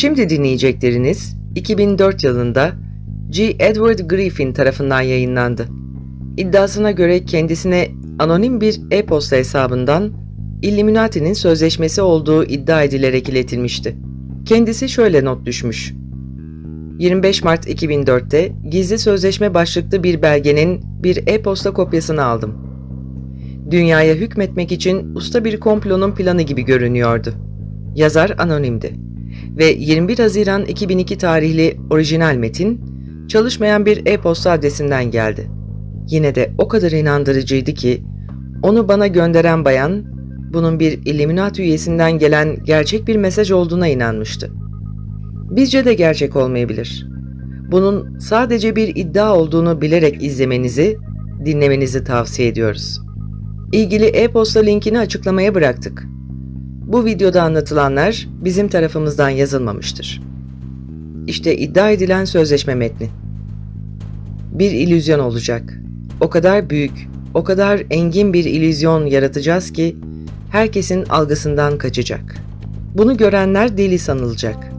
Şimdi dinleyecekleriniz 2004 yılında G. Edward Griffin tarafından yayınlandı. İddiasına göre kendisine anonim bir e-posta hesabından Illuminati'nin sözleşmesi olduğu iddia edilerek iletilmişti. Kendisi şöyle not düşmüş. 25 Mart 2004'te gizli sözleşme başlıklı bir belgenin bir e-posta kopyasını aldım. Dünyaya hükmetmek için usta bir komplonun planı gibi görünüyordu. Yazar anonimdi ve 21 Haziran 2002 tarihli orijinal metin çalışmayan bir e-posta adresinden geldi. Yine de o kadar inandırıcıydı ki onu bana gönderen bayan bunun bir Illuminati üyesinden gelen gerçek bir mesaj olduğuna inanmıştı. Bizce de gerçek olmayabilir. Bunun sadece bir iddia olduğunu bilerek izlemenizi, dinlemenizi tavsiye ediyoruz. İlgili e-posta linkini açıklamaya bıraktık. Bu videoda anlatılanlar bizim tarafımızdan yazılmamıştır. İşte iddia edilen sözleşme metni. Bir illüzyon olacak. O kadar büyük, o kadar engin bir illüzyon yaratacağız ki herkesin algısından kaçacak. Bunu görenler deli sanılacak.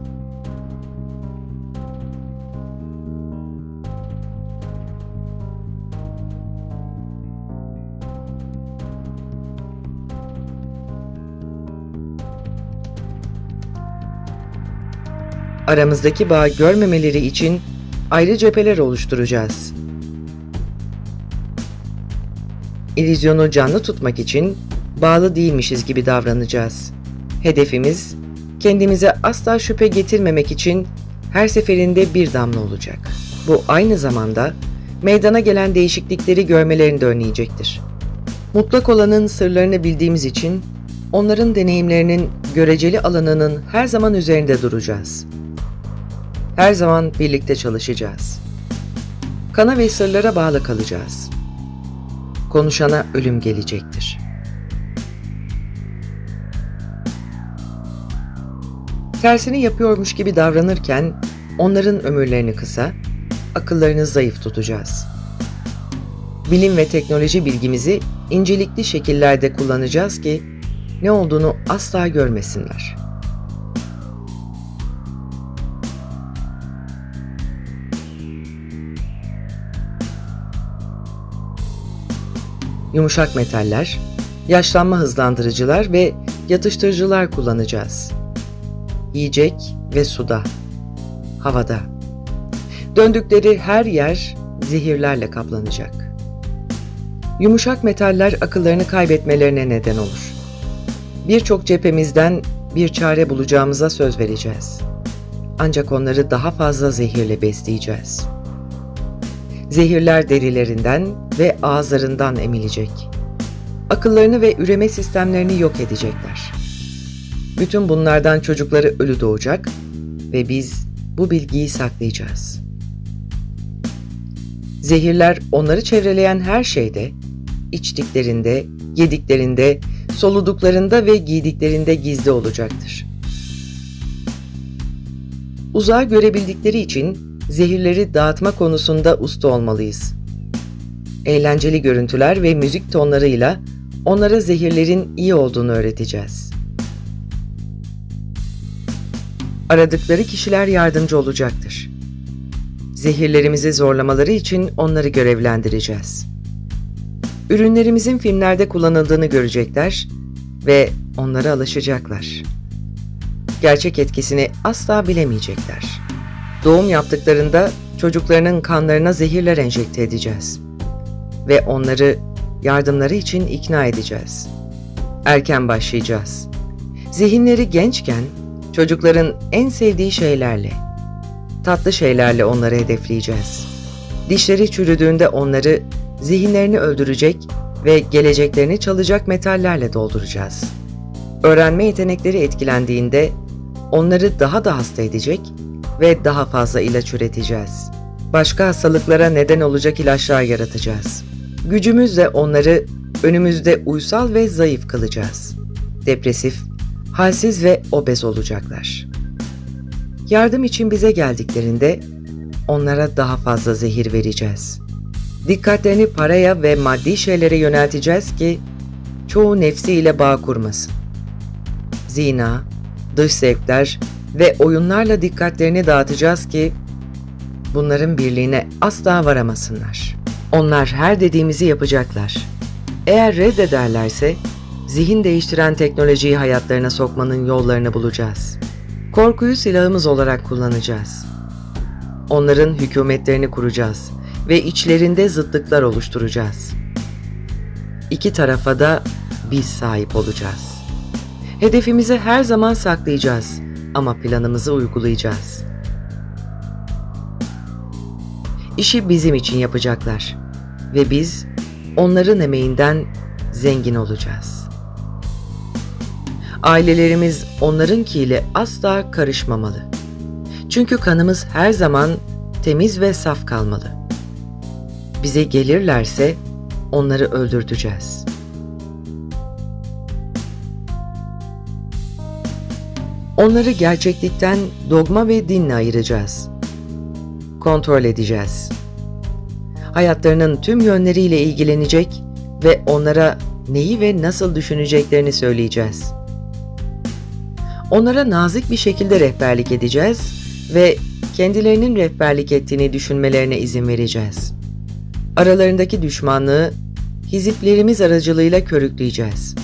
Aramızdaki bağı görmemeleri için ayrı cepheler oluşturacağız. İllüzyonu canlı tutmak için bağlı değilmişiz gibi davranacağız. Hedefimiz kendimize asla şüphe getirmemek için her seferinde bir damla olacak. Bu aynı zamanda meydana gelen değişiklikleri görmelerini de önleyecektir. Mutlak olanın sırlarını bildiğimiz için onların deneyimlerinin göreceli alanının her zaman üzerinde duracağız. Her zaman birlikte çalışacağız. Kana ve sırlara bağlı kalacağız. Konuşana ölüm gelecektir. Tersini yapıyormuş gibi davranırken onların ömürlerini kısa, akıllarını zayıf tutacağız. Bilim ve teknoloji bilgimizi incelikli şekillerde kullanacağız ki ne olduğunu asla görmesinler. Yumuşak metaller, yaşlanma hızlandırıcılar ve yatıştırıcılar kullanacağız. Yiyecek ve suda, havada. Döndükleri her yer zehirlerle kaplanacak. Yumuşak metaller akıllarını kaybetmelerine neden olur. Birçok cephemizden bir çare bulacağımıza söz vereceğiz. Ancak onları daha fazla zehirle besleyeceğiz. Zehirler derilerinden ve ağızlarından emilecek. Akıllarını ve üreme sistemlerini yok edecekler. Bütün bunlardan çocukları ölü doğacak ve biz bu bilgiyi saklayacağız. Zehirler onları çevreleyen her şeyde, içtiklerinde, yediklerinde, soluduklarında ve giydiklerinde gizli olacaktır. Uzağı görebildikleri için zehirleri dağıtma konusunda usta olmalıyız. Eğlenceli görüntüler ve müzik tonlarıyla onlara zehirlerin iyi olduğunu öğreteceğiz. Aradıkları kişiler yardımcı olacaktır. Zehirlerimizi zorlamaları için onları görevlendireceğiz. Ürünlerimizin filmlerde kullanıldığını görecekler ve onlara alışacaklar. Gerçek etkisini asla bilemeyecekler. Doğum yaptıklarında çocuklarının kanlarına zehirler enjekte edeceğiz ve onları yardımları için ikna edeceğiz. Erken başlayacağız. Zihinleri gençken çocukların en sevdiği şeylerle, tatlı şeylerle onları hedefleyeceğiz. Dişleri çürüdüğünde onları zihinlerini öldürecek ve geleceklerini çalacak metallerle dolduracağız. Öğrenme yetenekleri etkilendiğinde onları daha da hasta edecek ve daha fazla ilaç üreteceğiz. Başka hastalıklara neden olacak ilaçlar yaratacağız. Gücümüzle onları önümüzde uysal ve zayıf kılacağız. Depresif, halsiz ve obez olacaklar. Yardım için bize geldiklerinde onlara daha fazla zehir vereceğiz. Dikkatlerini paraya ve maddi şeylere yönelteceğiz ki çoğu nefsiyle bağ kurmasın. Zina, dış zevkler ve oyunlarla dikkatlerini dağıtacağız ki bunların birliğine asla varamasınlar. Onlar her dediğimizi yapacaklar. Eğer reddederlerse zihin değiştiren teknolojiyi hayatlarına sokmanın yollarını bulacağız. Korkuyu silahımız olarak kullanacağız. Onların hükümetlerini kuracağız ve içlerinde zıtlıklar oluşturacağız. İki tarafa da biz sahip olacağız. Hedefimizi her zaman saklayacağız ama planımızı uygulayacağız. İşi bizim için yapacaklar ve biz onların emeğinden zengin olacağız. Ailelerimiz onlarınkiyle asla karışmamalı. Çünkü kanımız her zaman temiz ve saf kalmalı. Bize gelirlerse onları öldürteceğiz. Onları gerçeklikten dogma ve dinle ayıracağız. Kontrol edeceğiz. Hayatlarının tüm yönleriyle ilgilenecek ve onlara neyi ve nasıl düşüneceklerini söyleyeceğiz. Onlara nazik bir şekilde rehberlik edeceğiz ve kendilerinin rehberlik ettiğini düşünmelerine izin vereceğiz. Aralarındaki düşmanlığı hiziplerimiz aracılığıyla körükleyeceğiz.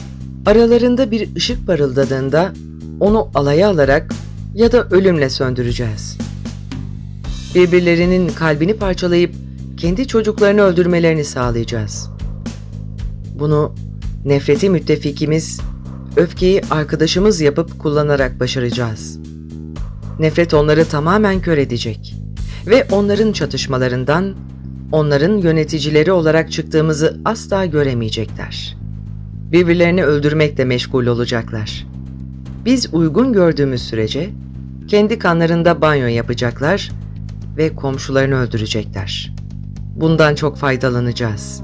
Aralarında bir ışık parıldadığında onu alaya alarak ya da ölümle söndüreceğiz. Birbirlerinin kalbini parçalayıp kendi çocuklarını öldürmelerini sağlayacağız. Bunu nefreti müttefikimiz, öfkeyi arkadaşımız yapıp kullanarak başaracağız. Nefret onları tamamen kör edecek ve onların çatışmalarından onların yöneticileri olarak çıktığımızı asla göremeyecekler. Birbirlerini öldürmekle meşgul olacaklar. Biz uygun gördüğümüz sürece kendi kanlarında banyo yapacaklar ve komşularını öldürecekler. Bundan çok faydalanacağız.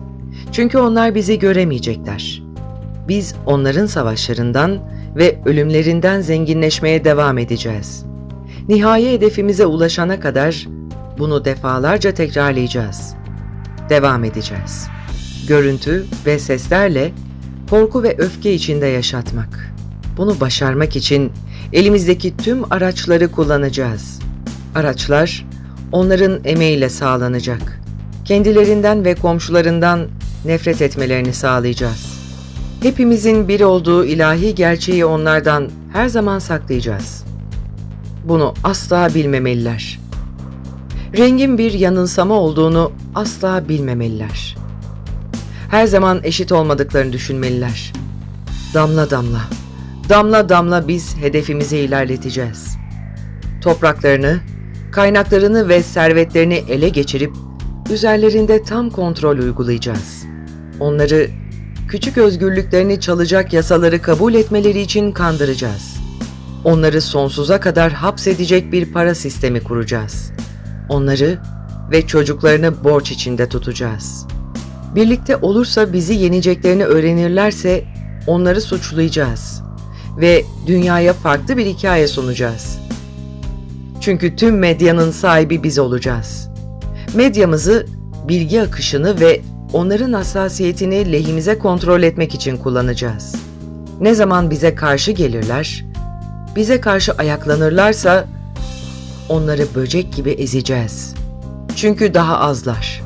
Çünkü onlar bizi göremeyecekler. Biz onların savaşlarından ve ölümlerinden zenginleşmeye devam edeceğiz. Nihai hedefimize ulaşana kadar bunu defalarca tekrarlayacağız. Devam edeceğiz. Görüntü ve seslerle korku ve öfke içinde yaşatmak. Bunu başarmak için elimizdeki tüm araçları kullanacağız. Araçlar onların emeğiyle sağlanacak. Kendilerinden ve komşularından nefret etmelerini sağlayacağız. Hepimizin bir olduğu ilahi gerçeği onlardan her zaman saklayacağız. Bunu asla bilmemeliler. Rengin bir yanılsama olduğunu asla bilmemeliler. Her zaman eşit olmadıklarını düşünmeliler. Damla damla, damla damla biz hedefimizi ilerleteceğiz. Topraklarını, kaynaklarını ve servetlerini ele geçirip üzerlerinde tam kontrol uygulayacağız. Onları küçük özgürlüklerini çalacak yasaları kabul etmeleri için kandıracağız. Onları sonsuza kadar hapsedecek bir para sistemi kuracağız. Onları ve çocuklarını borç içinde tutacağız. Birlikte olursa bizi yeneceklerini öğrenirlerse onları suçlayacağız ve dünyaya farklı bir hikaye sunacağız. Çünkü tüm medyanın sahibi biz olacağız. Medyamızı bilgi akışını ve onların hassasiyetini lehimize kontrol etmek için kullanacağız. Ne zaman bize karşı gelirler, bize karşı ayaklanırlarsa onları böcek gibi ezeceğiz. Çünkü daha azlar.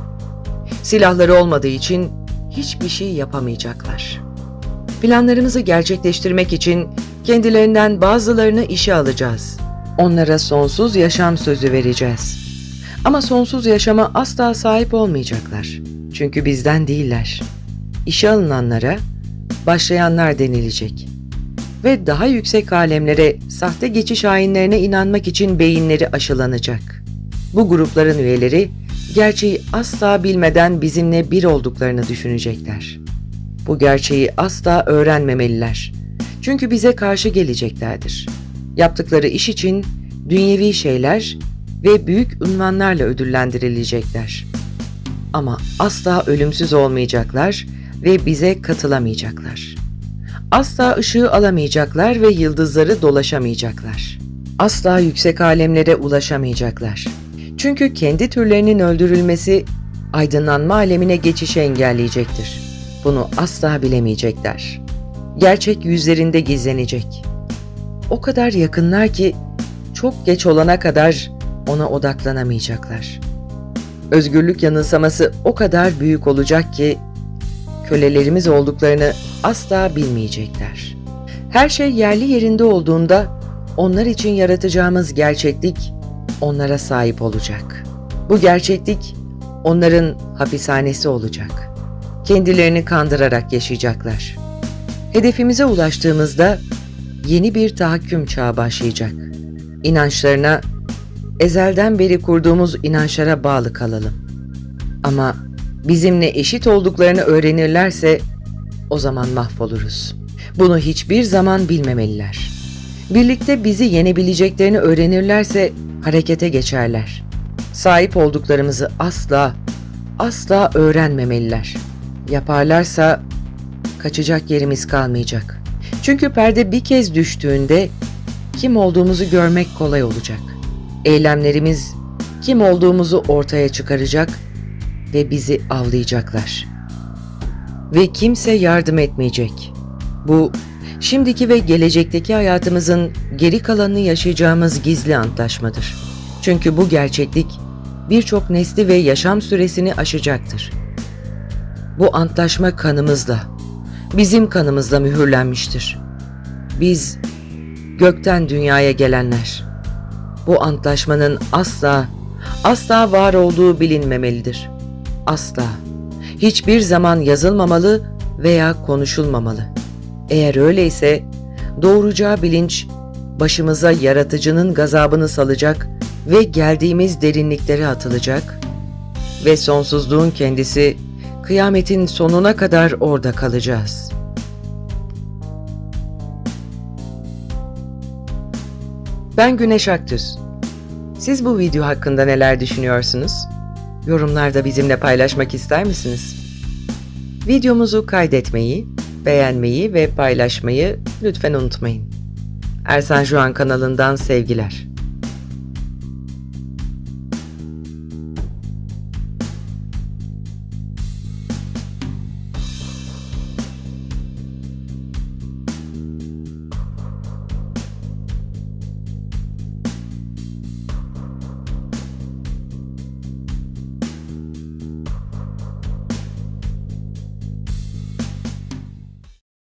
Silahları olmadığı için hiçbir şey yapamayacaklar. Planlarımızı gerçekleştirmek için kendilerinden bazılarını işe alacağız. Onlara sonsuz yaşam sözü vereceğiz. Ama sonsuz yaşama asla sahip olmayacaklar. Çünkü bizden değiller. İşe alınanlara başlayanlar denilecek. Ve daha yüksek alemlere sahte geçiş hainlerine inanmak için beyinleri aşılanacak. Bu grupların üyeleri gerçeği asla bilmeden bizimle bir olduklarını düşünecekler. Bu gerçeği asla öğrenmemeliler. Çünkü bize karşı geleceklerdir. Yaptıkları iş için dünyevi şeyler ve büyük unvanlarla ödüllendirilecekler. Ama asla ölümsüz olmayacaklar ve bize katılamayacaklar. Asla ışığı alamayacaklar ve yıldızları dolaşamayacaklar. Asla yüksek alemlere ulaşamayacaklar. Çünkü kendi türlerinin öldürülmesi aydınlanma alemine geçişi engelleyecektir. Bunu asla bilemeyecekler. Gerçek yüzlerinde gizlenecek. O kadar yakınlar ki çok geç olana kadar ona odaklanamayacaklar. Özgürlük yanılsaması o kadar büyük olacak ki kölelerimiz olduklarını asla bilmeyecekler. Her şey yerli yerinde olduğunda onlar için yaratacağımız gerçeklik onlara sahip olacak. Bu gerçeklik onların hapishanesi olacak. Kendilerini kandırarak yaşayacaklar. Hedefimize ulaştığımızda yeni bir tahakküm çağı başlayacak. İnançlarına, ezelden beri kurduğumuz inançlara bağlı kalalım. Ama bizimle eşit olduklarını öğrenirlerse o zaman mahvoluruz. Bunu hiçbir zaman bilmemeliler. Birlikte bizi yenebileceklerini öğrenirlerse harekete geçerler. Sahip olduklarımızı asla, asla öğrenmemeliler. Yaparlarsa kaçacak yerimiz kalmayacak. Çünkü perde bir kez düştüğünde kim olduğumuzu görmek kolay olacak. Eylemlerimiz kim olduğumuzu ortaya çıkaracak ve bizi avlayacaklar. Ve kimse yardım etmeyecek. Bu şimdiki ve gelecekteki hayatımızın geri kalanını yaşayacağımız gizli antlaşmadır. Çünkü bu gerçeklik birçok nesli ve yaşam süresini aşacaktır. Bu antlaşma kanımızla, bizim kanımızla mühürlenmiştir. Biz gökten dünyaya gelenler. Bu antlaşmanın asla, asla var olduğu bilinmemelidir. Asla. Hiçbir zaman yazılmamalı veya konuşulmamalı. Eğer öyleyse doğuracağı bilinç başımıza yaratıcının gazabını salacak ve geldiğimiz derinliklere atılacak ve sonsuzluğun kendisi kıyametin sonuna kadar orada kalacağız. Ben Güneş Aktüz. Siz bu video hakkında neler düşünüyorsunuz? Yorumlarda bizimle paylaşmak ister misiniz? Videomuzu kaydetmeyi, beğenmeyi ve paylaşmayı lütfen unutmayın. Ersan Juan kanalından sevgiler.